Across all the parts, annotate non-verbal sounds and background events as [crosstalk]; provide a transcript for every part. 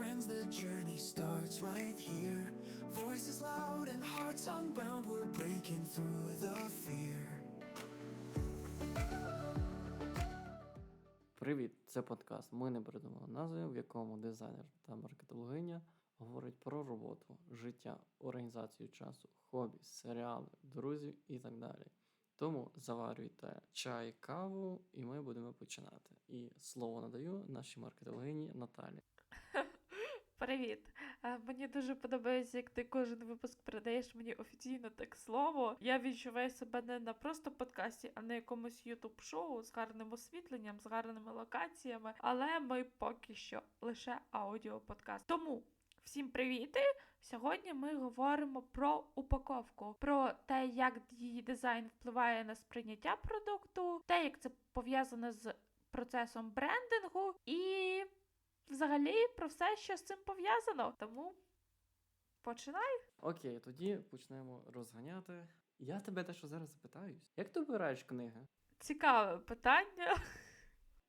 friends, the journey starts right here. Voices loud and hearts unbound, we're breaking through the fear. Привіт, це подкаст. Ми не придумали назви, в якому дизайнер та маркетологиня говорять про роботу, життя, організацію часу, хобі, серіали, друзів і так далі. Тому заварюйте чай, каву, і ми будемо починати. І слово надаю нашій маркетологині Наталі. [laughs] Привіт! Е, Мені дуже подобається, як ти кожен випуск передаєш мені офіційно так слово. Я відчуваю себе не на просто подкасті, а на якомусь ютуб шоу з гарним освітленням, з гарними локаціями. Але ми поки що лише аудіоподкаст. Тому всім привіти! Сьогодні ми говоримо про упаковку, про те, як її дизайн впливає на сприйняття продукту, те, як це пов'язане з процесом брендингу і взагалі про все, що з цим пов'язано. Тому починай. Окей, тоді почнемо розганяти. Я тебе те, що зараз запитаюсь. Як ти обираєш книги? Цікаве питання.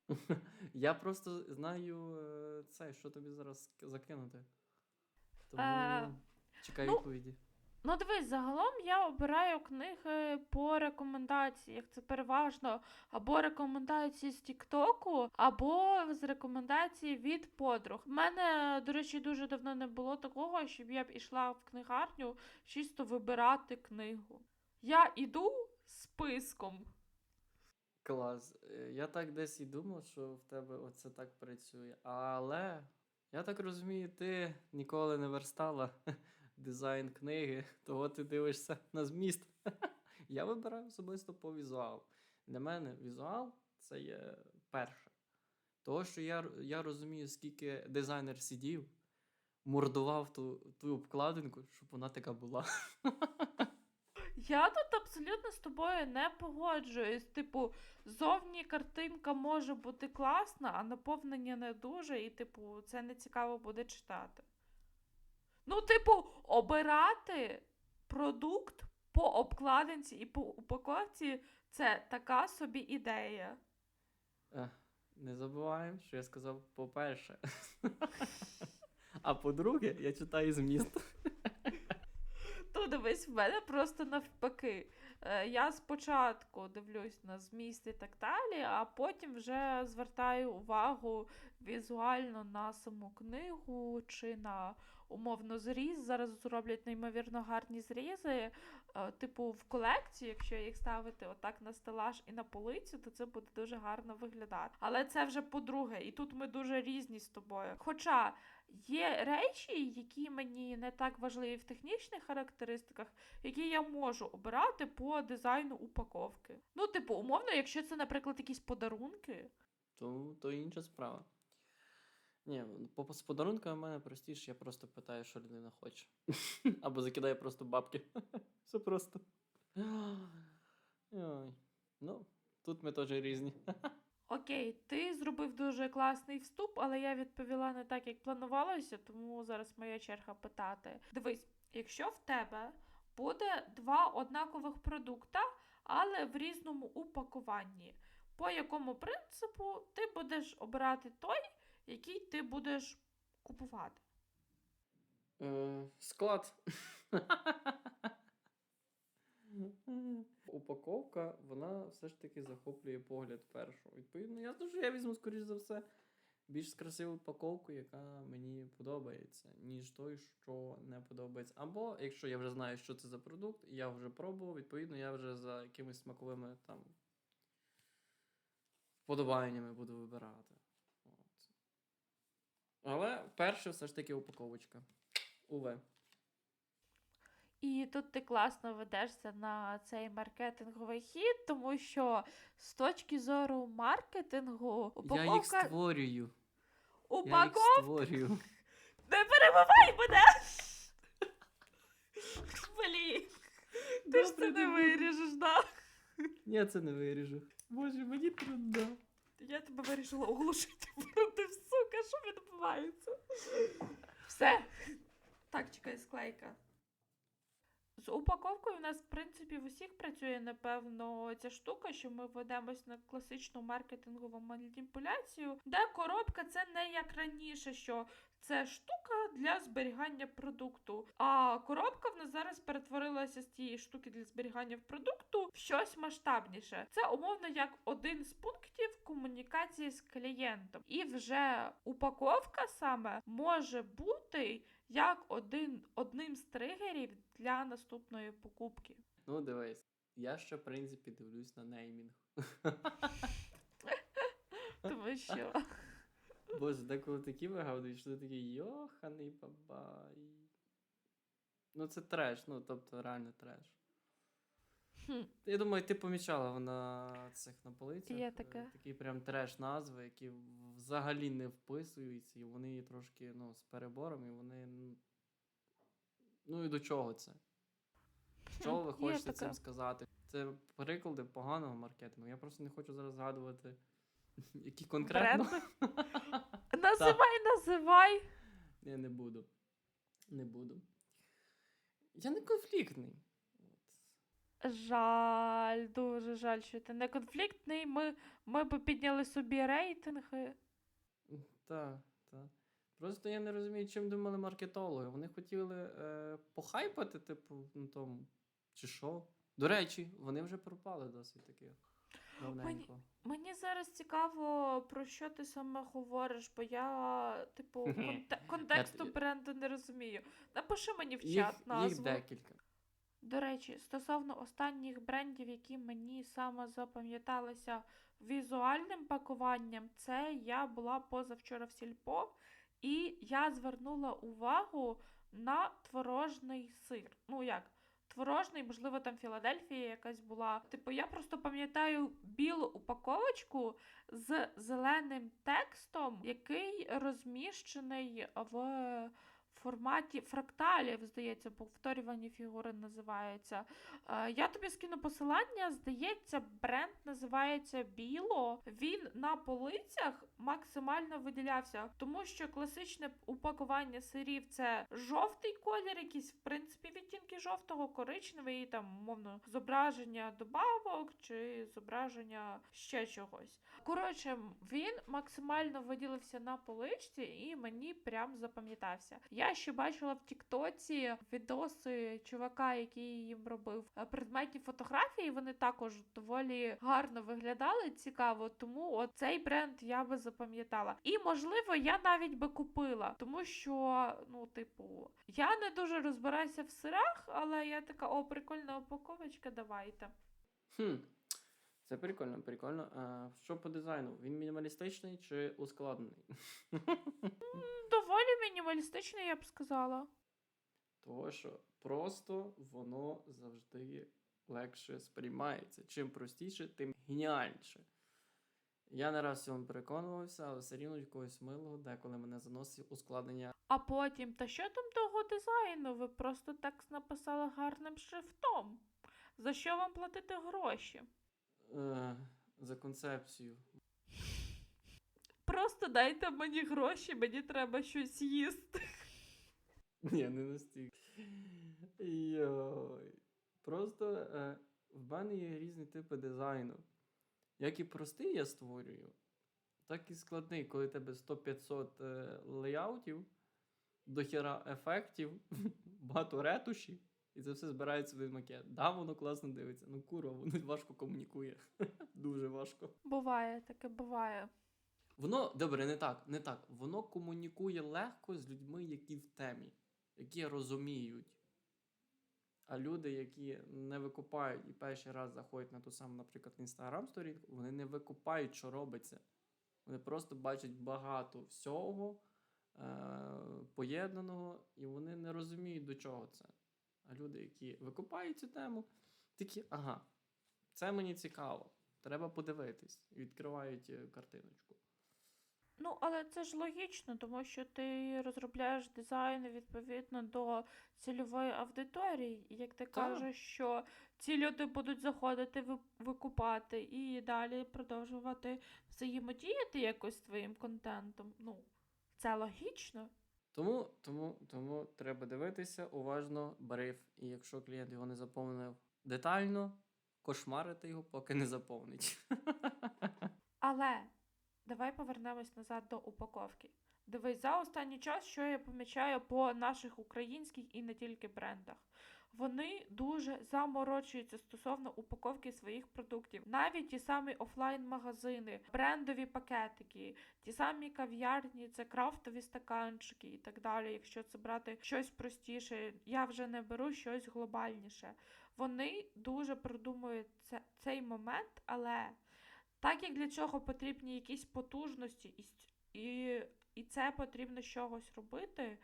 [laughs] Я просто знаю е, це, що тобі зараз закинути. Тому Е, чекаю ну, відповіді. Ну, дивись, загалом я обираю книги по рекомендаціях. Це переважно або рекомендації з Тіктоку, або з рекомендацій від подруг. У мене, до речі, дуже давно не було такого, щоб я б ішла в книгарню чисто вибирати книгу. Я іду списком. Клас. Е, Я так десь і думав, що в тебе оце так працює. Але я так розумію, ти ніколи не верстала [laughs] дизайн книги, [laughs] того ти дивишся на зміст. [laughs] Я вибираю особисто по візуалу. Для мене візуал це є перше. Того, що я, я розумію, скільки дизайнер сидів, мордував ту, ту обкладинку, щоб вона така була. [laughs] Я тут абсолютно з тобою не погоджуюсь. Типу, зовні картинка може бути класна, а наповнення не дуже, і, типу, це не цікаво буде читати. Ну, типу, обирати продукт по обкладинці і по упаковці це така собі ідея. Не забуваємо, що я сказав по-перше. [laughs] А по-друге, я читаю зміст. То дивись, в мене просто навпаки. Е, Я спочатку дивлюсь на зміст і так далі, а потім вже звертаю увагу візуально на саму книгу чи на умовно зріз. Зараз зроблять неймовірно гарні зрізи. Е, Типу, в колекції, якщо їх ставити отак на стелаж і на полицю, то це буде дуже гарно виглядати. Але це вже по-друге, і тут ми дуже різні з тобою. Хоча є речі, які мені не так важливі в технічних характеристиках, які я можу обирати по дизайну упаковки. Ну, типу, умовно, якщо це, наприклад, якісь подарунки. То, то інша справа. Ні, по з подарунками в мене простіше, я просто питаю, що людина хоче. [laughs] Або закидаю просто бабки. [laughs] Все просто. Ой. Ну, тут ми теж різні. [laughs] Окей, ти зробив дуже класний вступ, але я відповіла не так, як планувалося, тому зараз моя черга питати. Дивись, якщо в тебе буде два однакових продукта, але в різному упакуванні, по якому принципу ти будеш обирати той, який ти будеш купувати? Е, склад. [laughs] Упаковка, вона все ж таки захоплює погляд першу. Відповідно, ясно, що я візьму, скоріш за все, більш красиву упаковку, яка мені подобається, ніж той, що не подобається. Або якщо я вже знаю, що це за продукт, я вже пробував, відповідно, я вже за якимись смаковими там вподобаннями буду вибирати. Але перше все ж таки упаковочка. Уве. І тут ти класно ведешся на цей маркетинговий хід, тому що з точки зору маркетингу Я їх упаковка, створюю. Я їх створюю. Не перебивай мене! Блін, ти ж це не виріжеш, да? Ні, це не виріжу. Боже, мені трудно. Я тебе вирішила оглушити проти сука, що відбувається? Все. Так, чекай, склейка. З упаковкою в нас, в принципі, в усіх працює, напевно, ця штука, що ми ведемось на класичну маркетингову маніпуляцію, де коробка це не як раніше, що це штука для зберігання продукту. А коробка в нас зараз перетворилася з тієї штуки для зберігання в продукту в щось масштабніше. Це умовно як один з пунктів комунікації з клієнтом. І вже упаковка саме може бути як один, одним з тригерів для наступної покупки. Ну, дивись, я ще, в принципі, дивлюсь на неймінг. [laughs] Тому що Боже, деколи такі вигадують, що ти такий йоханий бабай. Ну, це треш, ну, тобто реально треш. хм, Я думаю, ти помічала на цих на полицях. Є е, таке. Такі прям треш назви, які взагалі не вписуються, і вони трошки ну, з перебором, і вони. Ну і до чого це? Що ви хочете цим сказати? Це приклади поганого маркетингу. Я просто не хочу зараз згадувати, [laughs] які конкретно. бренди. [laughs] Називай, називай. Я не буду. Не буду. Я не конфліктний. Жаль, дуже жаль, що ти не конфліктний. Ми, ми би підняли собі рейтинги. Так, так. Просто я не розумію, чим думали маркетологи. Вони хотіли е, похайпати, типу, на тому, чи що. До речі, вони вже пропали досить Давненько. Мені зараз цікаво, про що ти саме говориш, бо я, типу, [laughs] конте- контексту бренду не розумію. Напиши мені в Їх, чат їх назву. декілька. До речі, стосовно останніх брендів, які мені саме запам'яталися візуальним пакуванням, це я була позавчора в сільпо, і я звернула увагу на творожний сир. Ну як? Творожний, можливо, там Філадельфія якась була. Типу, я просто пам'ятаю білу упаковочку з зеленим текстом, який розміщений в форматі фракталів, здається, повторювані фігури називаються. Е, Я тобі скину посилання. Здається, бренд називається Біло. Він на полицях максимально виділявся, тому що класичне упакування сирів це жовтий колір, якісь в принципі відтінки жовтого, коричневий, там мовно зображення добавок чи зображення ще чогось. Коротше, він максимально виділився на поличці і мені прям запам'ятався. Я ще бачила в Тіктоці відоси чувака, який їм робив е, предметні фотографії. Вони також доволі гарно виглядали, цікаво. Тому от цей бренд я би запам'ятала. І можливо, я навіть би купила, тому що, ну, типу, я не дуже розбираюся в сирах, але я така, о, прикольна упаковочка, давайте. Хм. Це прикольно, прикольно. А, що по дизайну? Він мінімалістичний чи ускладнений? Доволі мінімалістичний, я б сказала. Того, що просто воно завжди легше сприймається. Чим простіше, тим геніальніше. Я не раз в цьому переконувався, але все рівно якогось милого, деколи мене заносить ускладнення. А потім, та що там того дизайну? Ви просто текст написали гарним шрифтом. За що вам платити гроші? Е, за концепцію. Просто дайте мені гроші, мені треба щось їсти. Ні, не настільки. Йой. Просто е, в мене є різні типи дизайну. Як і простий я створюю, так і складний, коли тебе 100-500 е, леяутів, дохера ефектів, [laughs] багато ретушів, і це все збирається в один макет. Да, воно класно дивиться. Ну курва, воно важко комунікує. [laughs] Дуже важко. Буває, таке буває. Воно, добре, не так, не так. Воно комунікує легко з людьми, які в темі, які розуміють. А люди, які не викупають і перший раз заходять на ту саму, наприклад, інстаграм сторінку, вони не викупають, що робиться. Вони просто бачать багато всього е- поєднаного, і вони не розуміють, до чого це. А люди, які викупають цю тему, такі, ага, це мені цікаво. Треба подивитись. І відкривають е, картиночку. Ну, але це ж логічно, тому що ти розробляєш дизайн відповідно до цільової аудиторії. Як ти кажеш, що ці люди будуть заходити, викупати і далі продовжувати взаємодіяти якось з твоїм контентом. Ну, це логічно. Тому, тому, тому треба дивитися уважно бриф. І якщо клієнт його не заповнив детально, кошмарити його, поки не заповнить. [laughs] Але давай повернемось назад до упаковки. Дивись, за останній час, що я помічаю по наших українських і не тільки брендах. Вони дуже заморочуються стосовно упаковки своїх продуктів. Навіть ті самі офлайн-магазини, брендові пакетики, ті самі кав'ярні, це крафтові стаканчики і так далі. Якщо це брати щось простіше, я вже не беру щось глобальніше. Вони дуже продумують це, цей момент, але так як для цього потрібні якісь потужності і, і, і це потрібно з чогось робити,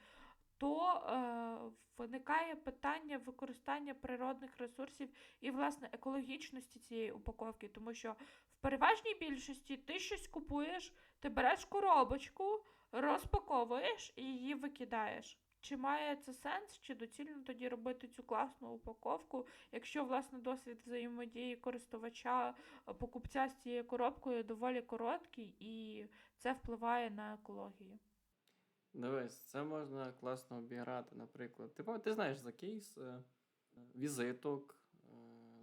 то е, виникає питання використання природних ресурсів і, власне, екологічності цієї упаковки, тому що в переважній більшості ти щось купуєш, ти береш коробочку, розпаковуєш і її викидаєш. Чи має це сенс, чи доцільно тоді робити цю класну упаковку, якщо власне досвід взаємодії користувача, покупця з цією коробкою доволі короткий, і це впливає на екологію? Дивись, це можна класно обіграти, наприклад. Ти, ти знаєш за кейс е, візиток, е,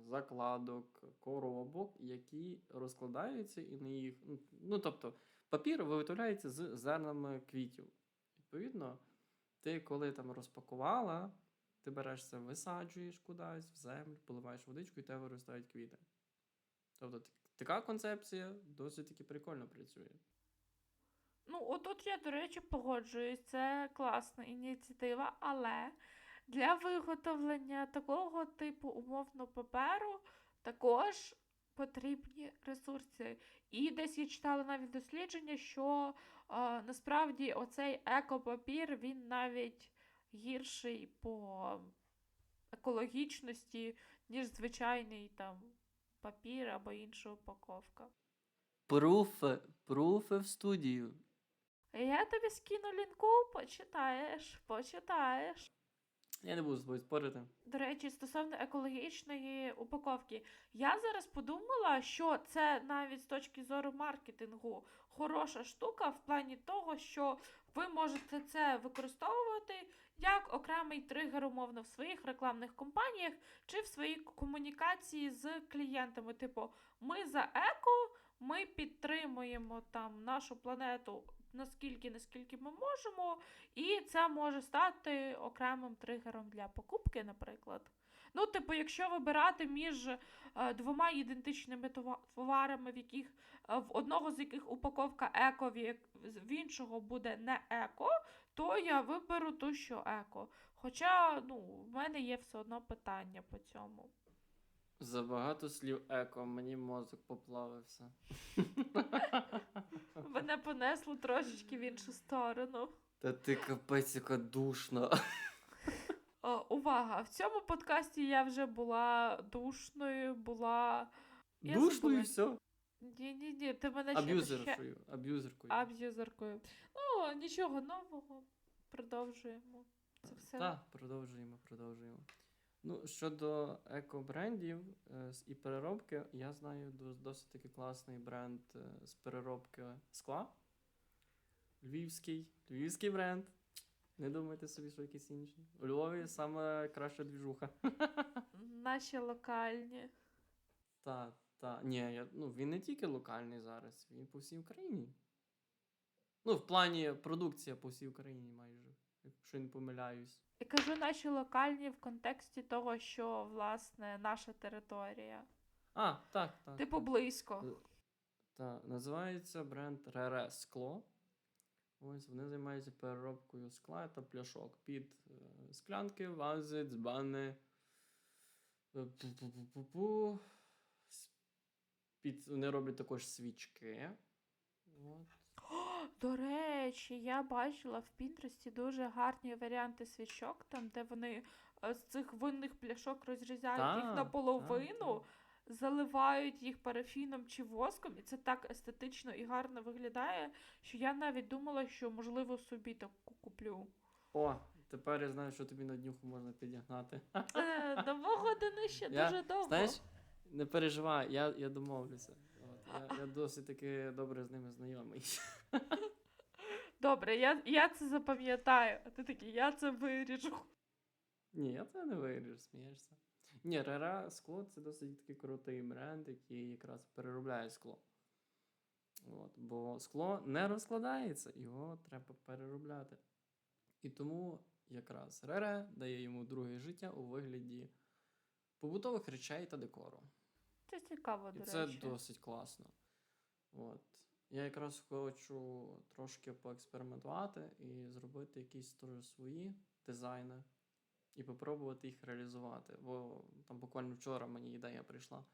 закладок, коробок, які розкладаються і на їх. ну, Ну, тобто, папір виготовляється з зернами квітів. Відповідно, ти коли там розпакувала, ти береш це, висаджуєш кудись в землю, поливаєш водичку і тебе виростають квіти. Тобто, така концепція досить таки прикольно працює. Ну, отут я, до речі, погоджуюсь, це класна ініціатива, але для виготовлення такого типу умовно паперу також потрібні ресурси. І десь я читала навіть дослідження, що е, насправді оцей екопапір він навіть гірший по екологічності, ніж звичайний там папір або інша упаковка. Пруфи, пруфи в студію. Я тобі скину лінку, почитаєш, почитаєш. Я не буду з тобою спорити. До речі, стосовно екологічної упаковки, я зараз подумала, що це навіть з точки зору маркетингу хороша штука в плані того, що ви можете це використовувати як окремий тригер, умовно, в своїх рекламних кампаніях чи в своїй комунікації з клієнтами. Типу, ми за еко, ми підтримуємо там нашу планету наскільки, наскільки ми можемо, і це може стати окремим тригером для покупки, наприклад. Ну, типу, якщо вибирати між е, двома ідентичними товарами, в яких е, в одного з яких упаковка еко, в, іншого буде не еко, то я виберу ту, що еко. Хоча, ну, в мене є все одно питання по цьому. Забагато слів еко, мені мозок поплавився. [laughs] Мене понесло трошечки в іншу сторону. Та ти капець, яка душна. О, увага! В цьому подкасті я вже була душною, була. Я Душно і все. Ні, ні, ти мене ще ще Аб'юзеркою. Аб'юзеркою. аб'юзеркою. Ну, нічого нового. Продовжуємо. Це все. Так, продовжуємо, продовжуємо. Ну, щодо еко-брендів е, і переробки, я знаю досить таки класний бренд е, з переробки скла. Львівський. Львівський бренд. Не думайте собі, що якийсь інший. У Львові саме краща двіжуха. [laughs] Наші локальні. Та, та. Ні, я, ну, він не тільки локальний зараз, він по всій Україні. Ну, в плані продукція по всій Україні майже, якщо не помиляюсь. Я кажу наші локальні в контексті того, що, власне, наша територія. А, так, так. Типу так. близько. Та, називається бренд Рере Скло. Ось вони займаються переробкою скла та пляшок під е, склянки, вази, дзбани. е. Під, вони роблять також свічки. От. [gasps] До речі, я бачила в Пінтересті дуже гарні варіанти свічок, там, де вони е, з цих винних пляшок розрізають їх наполовину, так, заливають їх парафіном чи воском, і це так естетично і гарно виглядає, що я навіть думала, що можливо собі таку куплю. О, тепер я знаю, що тобі на днюху можна підігнати. Е, До години ще Я- дуже довго. Знаєш, не переживай, я, я домовлюся. Я, я досить таки добре з ними знайомий. [laughs] Добре, я, я це запам'ятаю. А ти такий, я це виріжу. Ні, я це не виріж, смієшся. Ні, Рера скло це досить такий крутий бренд, який якраз переробляє скло. От, бо скло не розкладається, його треба переробляти. І тому якраз Рере дає йому друге життя у вигляді побутових речей та декору. Це цікаво, І це речі. досить класно. От. Я якраз хочу трошки поекспериментувати і зробити якісь теж свої дизайни і попробувати їх реалізувати. Бо там буквально вчора мені ідея прийшла,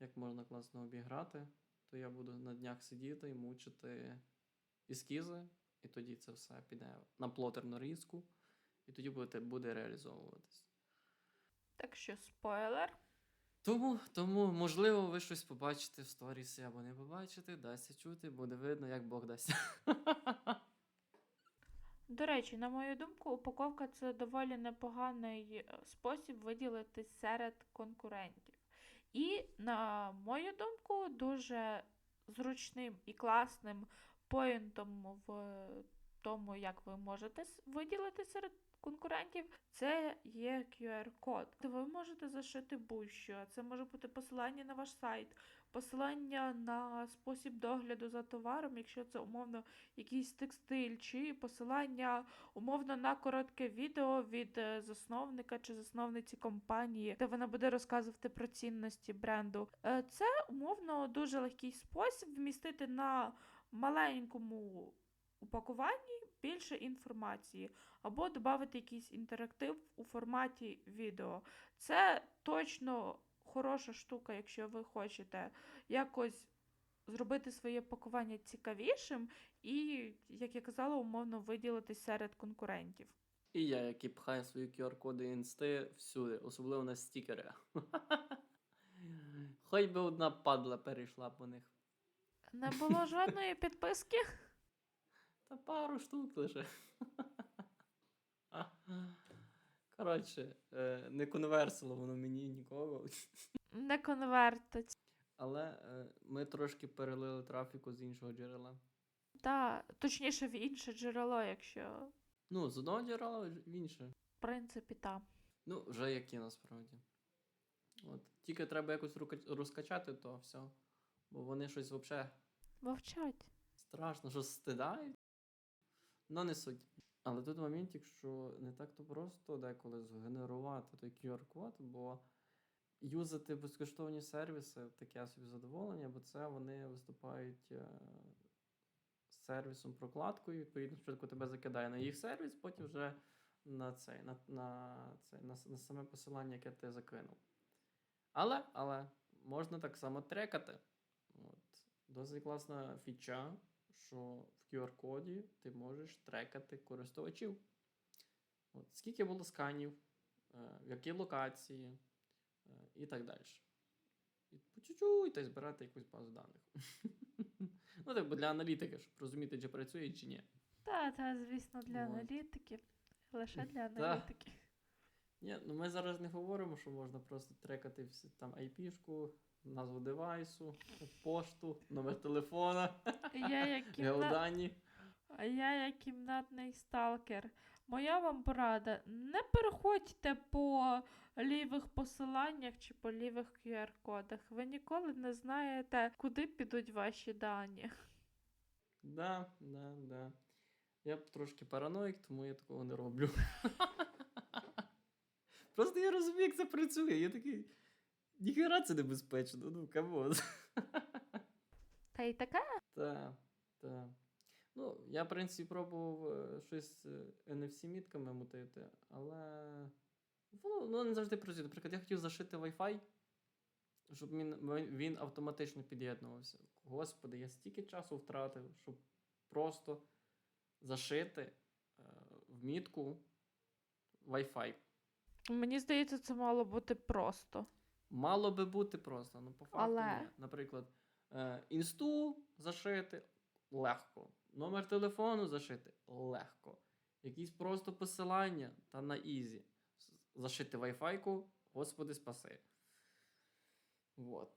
як можна класно обіграти, то я буду на днях сидіти і мучити ескізи, і тоді це все піде на плотерну різку, і тоді буде, буде реалізовуватись. Так що спойлер. Тому, тому, можливо, ви щось побачите в сторісі або не побачите, дасться чути, буде видно, як Бог дасть. [laughs] До речі, на мою думку, упаковка це доволі непоганий е, спосіб виділитись серед конкурентів. І, на мою думку, дуже зручним і класним поінтом в тому, як ви можете виділити серед конкурентів, це є QR-код. Ви можете зашити будь-що. Це може бути посилання на ваш сайт, посилання на спосіб догляду за товаром, якщо це умовно якийсь текстиль, чи посилання умовно на коротке відео від е, засновника чи засновниці компанії, де вона буде розказувати про цінності бренду. Е, Це умовно дуже легкий спосіб вмістити на маленькому упакуванні більше інформації, або додати якийсь інтерактив у форматі відео. Це точно хороша штука, якщо ви хочете якось зробити своє пакування цікавішим і, як я казала, умовно виділитись серед конкурентів. І я, який пхає свої QR-коди інсти всюди, особливо на стікери. [laughs] Хоч би одна падла перейшла по них. Не було [laughs] жодної підписки. Та пару штук лише. Коротше, е, не конверсило воно мені нікого. Не конвертить. Але е, ми трошки перелили трафіку з іншого джерела. Та, точніше, в інше джерело, якщо Ну, з одного джерела в інше. в принципі там. Ну, вже які насправді. От. Тільки треба якось розкачати, то все. Бо вони щось взагалі Вовчать. страшно, що стидають. Ну, не суть. Але тут моментик, що не так то просто деколи згенерувати той QR-код, бо юзати безкоштовні сервіси таке собі задоволення, бо це вони виступають е, сервісом прокладкою. Відповідно, спочатку тебе закидає на їх сервіс, потім вже на цей, на, на, цей, на, на саме посилання, яке ти закинув. Але, але можна так само трекати. От. Досить класна фіча, що в QR-коді ти можеш трекати користувачів. От. Скільки було сканів, е, в якій локації е, і так далі. І по чуть-чуть та й збирати якусь базу даних. [laughs] ну, так, бо для аналітики, щоб розуміти, чи працює, чи ні. Та, та, звісно, для аналітики. Лише для аналітики. Ні, ну ми зараз не говоримо, що можна просто трекати всі там IP-шку, назву девайсу, пошту, номер телефона, Я як, [laughs] кімна... геодані. а я як кімнатний сталкер. Моя вам порада: не переходьте по лівих посиланнях чи по лівих QR-кодах. Ви ніколи не знаєте, куди підуть ваші дані. Да, да, да. Я б трошки параноїк, тому я такого не роблю. [laughs] Просто я розумію, як це працює. Я такий. Ніхера це небезпечно, ну камон. Та й таке. Так, так. Ну, я, в принципі, пробував е, щось з NFC-мітками мутити, але воно, воно не завжди працює. Наприклад, я хотів зашити Wi-Fi, щоб він, він- він автоматично під'єднувався. Господи, я стільки часу втратив, щоб просто зашити е, в мітку Wi-Fi. Мені здається, це мало бути просто. Мало би бути просто, ну по факту Але- ні. Наприклад, е, інсту зашити легко. Номер телефону зашити легко. Якісь просто посилання та на ізі. Зашити Wi-Fi, господи, спаси. Вот.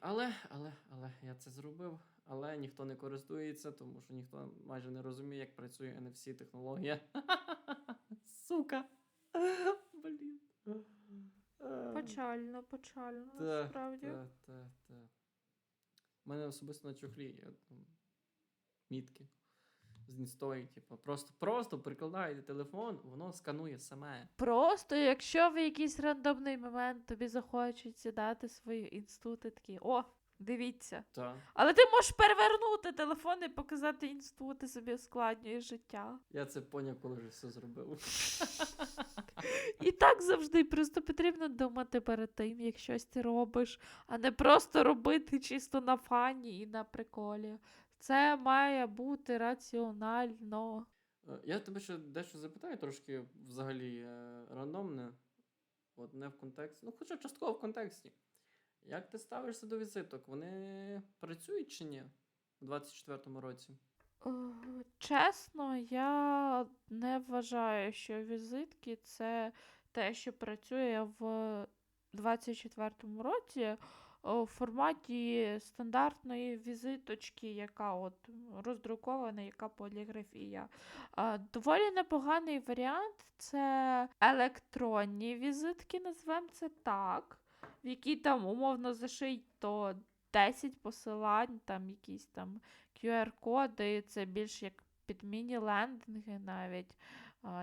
Але, але, але я це зробив. Але ніхто не користується, тому що ніхто майже не розуміє, як працює NFC технологія. [laughs] Сука. [laughs] Блін. Е. Печально, печально, Та, насправді. Так, так, так. У мене особисто на чохлі є там, мітки з інстою, типу, просто, просто прикладаєте телефон, воно сканує саме. Просто, якщо в якийсь рандомний момент тобі захочуть сідати свої інстути, такі, о, дивіться. Та. Але ти можеш перевернути телефон і показати інсту, ти собі ускладнюєш життя. Я це поняв, коли вже все зробив. [laughs] І так завжди просто потрібно думати перед тим, як щось ти робиш, а не просто робити чисто на фані і на приколі. Це має бути раціонально. Е, Я тебе ще дещо запитаю трошки взагалі е, рандомне, от не в контексті, ну хоча частково в контексті. Як ти ставишся до візиток? Вони працюють чи ні у 24-му році? Е, Чесно, я не вважаю, що візитки це те, що працює в 24-му році у форматі стандартної візиточки, яка от роздрукована, яка поліграфія. Доволі непоганий варіант це електронні візитки, назвемо це так, в які там умовно зашить то 10 посилань, там якісь там QR-коди, це більш як під міні-лендинги навіть.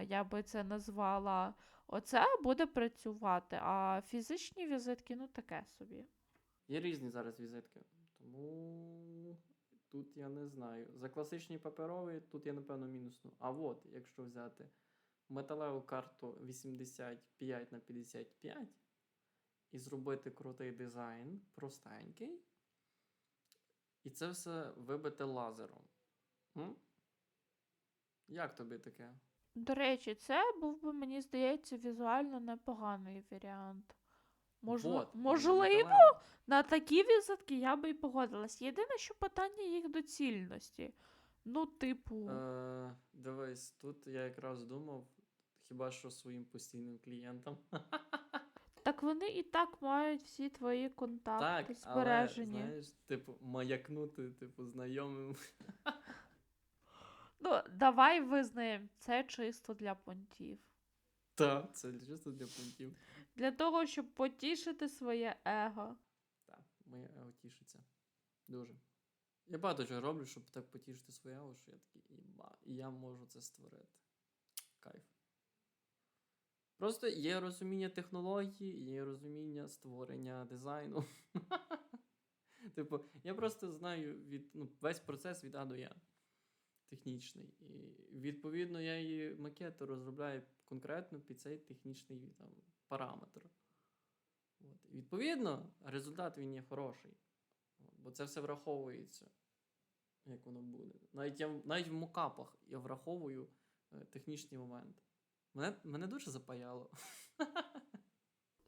Я би це назвала. Оце буде працювати, а фізичні візитки, ну таке собі. Є різні зараз візитки, тому тут я не знаю. За класичні паперові тут я, напевно, мінусну. А от, якщо взяти металеву карту 85 на 55 і зробити крутий дизайн, простенький, і це все вибити лазером. М? Як тобі таке? До речі, це був би, мені здається, візуально непоганий варіант. Можли... Вот, Можливо, металева. на такі візитки я би і погодилась. Єдине, що питання їх доцільності. Ну, типу. Е, дивись, тут я якраз думав, хіба що своїм постійним клієнтам. [laughs] Так вони і так мають всі твої контакти Так, але, знаєш, типу, маякнути, типу, знайомим. Ну, давай визнаємо, це чисто для понтів. Та, це чисто для пунктів. Для того, щоб потішити своє его. Так, моє его тішиться. Дуже. Я багато чого роблю, щоб так потішити своє его, що я такий, іба, і я можу це створити. Кайф. Просто є розуміння технології, є розуміння створення дизайну. [laughs] Типу, я просто знаю від, ну, весь процес від А до Я. Технічний. І відповідно я і макети розробляю конкретно під цей технічний там, параметр. От. І відповідно, результат він є хороший. От. Бо це все враховується, як воно буде. Навіть, я, навіть в мокапах я враховую е, технічні моменти. Мене, мене дуже запаяло.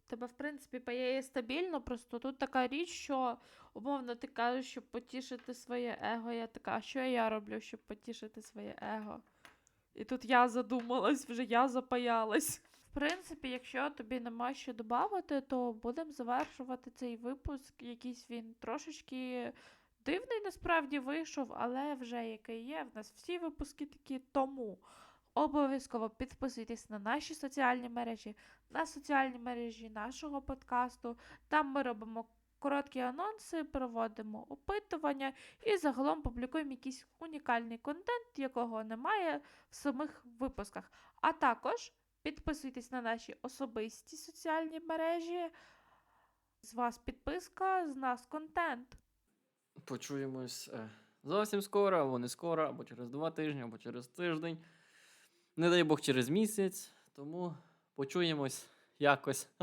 Тебе, в принципі, паяє стабільно, просто тут така річ, що умовно ти кажеш, щоб потішити своє его. Я така, а що я роблю, щоб потішити своє его? І тут я задумалась, вже я запаялась. Принципі, якщо тобі нема що додати, то будемо завершувати цей випуск. Якийсь він трошечки дивний насправді вийшов, але вже який є. В нас всі випуски такі тому. Обов'язково підписуйтесь на наші соціальні мережі, на соціальні мережі нашого подкасту. Там ми робимо короткі анонси, проводимо опитування і загалом публікуємо якийсь унікальний контент, якого немає в самих випусках. А також підписуйтесь на наші особисті соціальні мережі. З вас підписка, з нас контент. Почуємось е, зовсім скоро, або не скоро, або через два тижні, або через тиждень. Не дай Бог через місяць. Тому почуємось якось [laughs]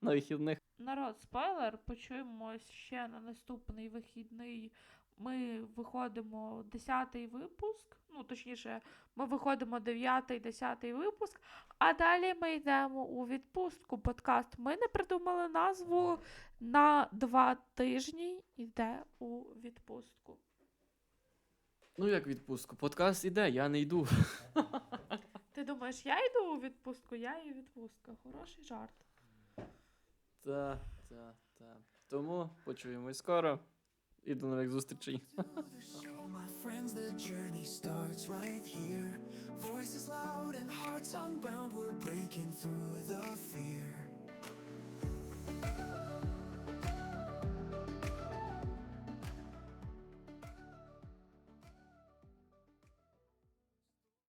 на вихідних. Народ, спойлер, почуємось ще на наступний вихідний. Ми виходимо 10-й випуск. Ну, точніше, ми виходимо 9-й, 10-й випуск, а далі ми йдемо у відпустку. Подкаст. Ми не придумали назву на два тижні йде у відпустку. Ну, як відпустку? Подкаст іде, я не йду. [laughs] Ти думаєш, я йду у відпустку, я і відпустка. Хороший жарт. Та, та, та. Тому почуємось скоро. І до нових зустрічей. friends, the we're.